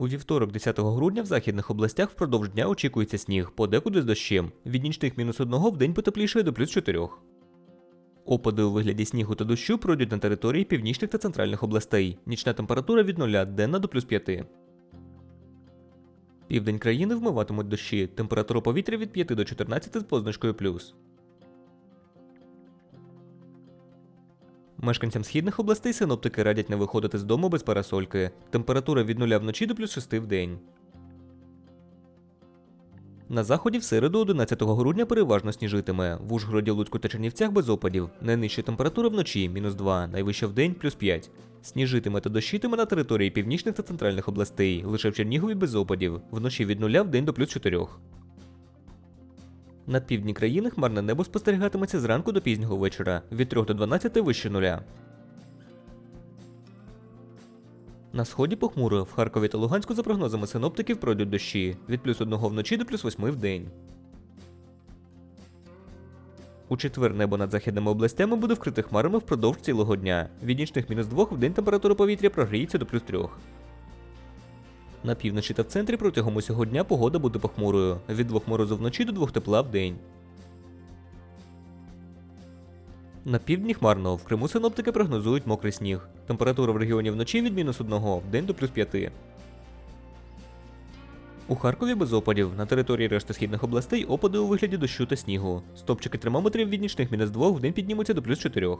У вівторок, 10 грудня, в західних областях впродовж дня очікується сніг, подекуди з дощем. Від нічних мінус 1 в день потеплішає до плюс 4. Опади у вигляді снігу та дощу пройдуть на території північних та центральних областей. Нічна температура від 0 денна до плюс 5. Південь країни вмиватимуть дощі. Температура повітря від 5 до 14 з позначкою плюс. Мешканцям східних областей синоптики радять не виходити з дому без парасольки. Температура від 0 вночі до плюс 6 в день. На заході в середу 11 грудня переважно сніжитиме. В Ужгороді, Луцьку та Чернівцях без опадів. Найнижча температура вночі мінус 2, найвища в день плюс 5. Сніжитиме та дощитиме на території північних та центральних областей, лише в Чернігові без опадів. Вночі від 0 в день до плюс 4. На півдні країни хмарне небо спостерігатиметься зранку до пізнього вечора, від 3 до 12 вище нуля. На сході похмуро, в Харкові та Луганську за прогнозами синоптиків пройдуть дощі від плюс 1 вночі до плюс 8 в день. У четвер небо над західними областями буде вкрите хмарами впродовж цілого дня. Від нічних мінус 2 в день температура повітря прогріється до плюс 3. На півночі та в центрі протягом усього дня погода буде похмурою. Від 2 морозу вночі до 2 тепла в день. На півдні хмарно, в Криму синоптики прогнозують мокрий сніг. Температура в регіоні вночі від мінус 1 в день до плюс 5. У Харкові без опадів. На території решти східних областей опади у вигляді дощу та снігу. Стопчики термометрів від нічних мінус 2 в день піднімуться до плюс 4.